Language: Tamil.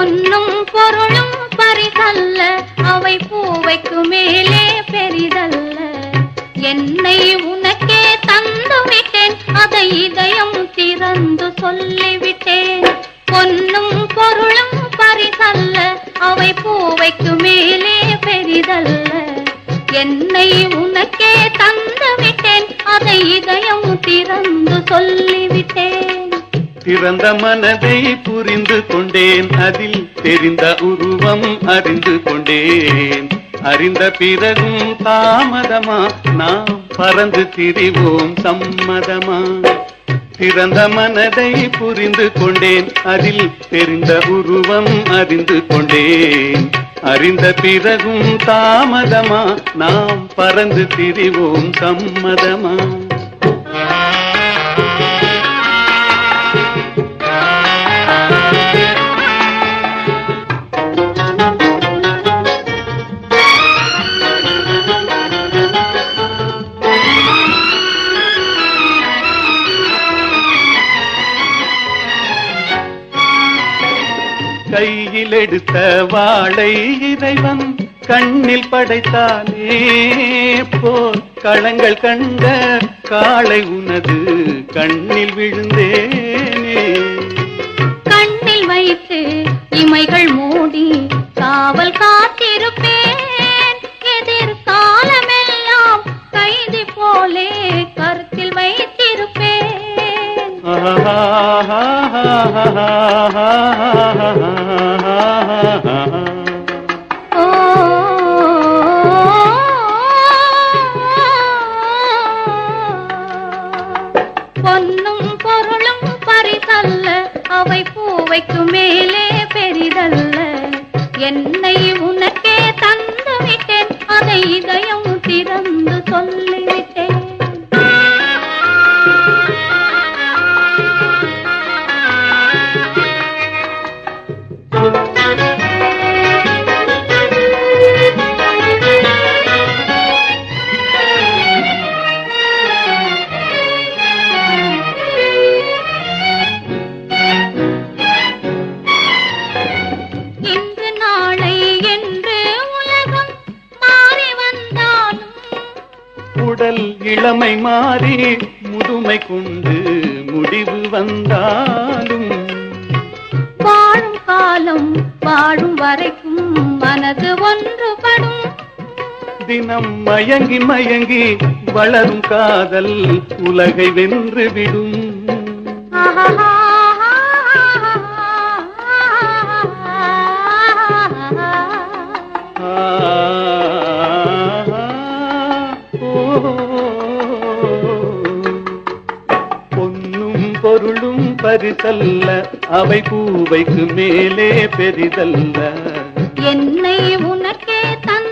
பொன்னும் பொருளும் பரிசல்ல அவை பூவைக்கு மேலே பெரிதல்ல. என்னை உனக்கே தந்து விட்டேன் அதை இதயம் திறந்து சொல்லிவிட்டேன். பொன்னும் பொருளும் பரிசல்ல அவை பூவைக்கு மேலே பெரிதல்ல. என்னை உனக்கே தந்து விட்டேன் அதை இதயம் திறந்து சொல்லிவிட்டேன். திறந்த மனதை புரிந்து கொண்டேன். அதில் தெரிந்த உருவம் அறிந்து கொண்டேன். அறிந்த பிறகும் தாமதமா நாம் பறந்து திரிவோம் சம்மதமா. திறந்த மனதை புரிந்து கொண்டேன். அதில் தெரிந்த உருவம் அறிந்து கொண்டேன். அறிந்த பிறகும் தாமதமா நாம் பறந்து திரிவோம் சம்மதமா. கையில் எடுத்த வாழை இறைவன் கண்ணில் படைத்தானே. போல் களங்கள் கண்ட காளை உனது கண்ணில் விழுந்தேனே. கண்ணில் வைத்து இமைகள் மூடி காவல் கா பொன்னும் பொருளும் பரிசல்ல அவை பூவைக்கு மேலே பெரிதல்ல. என்னை உனக்கே தந்து விட்டேன் அதை இதை உடல் இளமை மாறி முதுமை கொண்டு முடிவு வந்தாலும் வாழும் காலம் வாழும் வரைக்கும் மனது ஒன்றுபடும். தினம் மயங்கி மயங்கி வளரும் காதல் உலகை வென்று விடும். பொருளும் பரிசல்ல அவை பூவைக்கு மேலே பெரிதல்ல. என்னை உனக்கே தந்து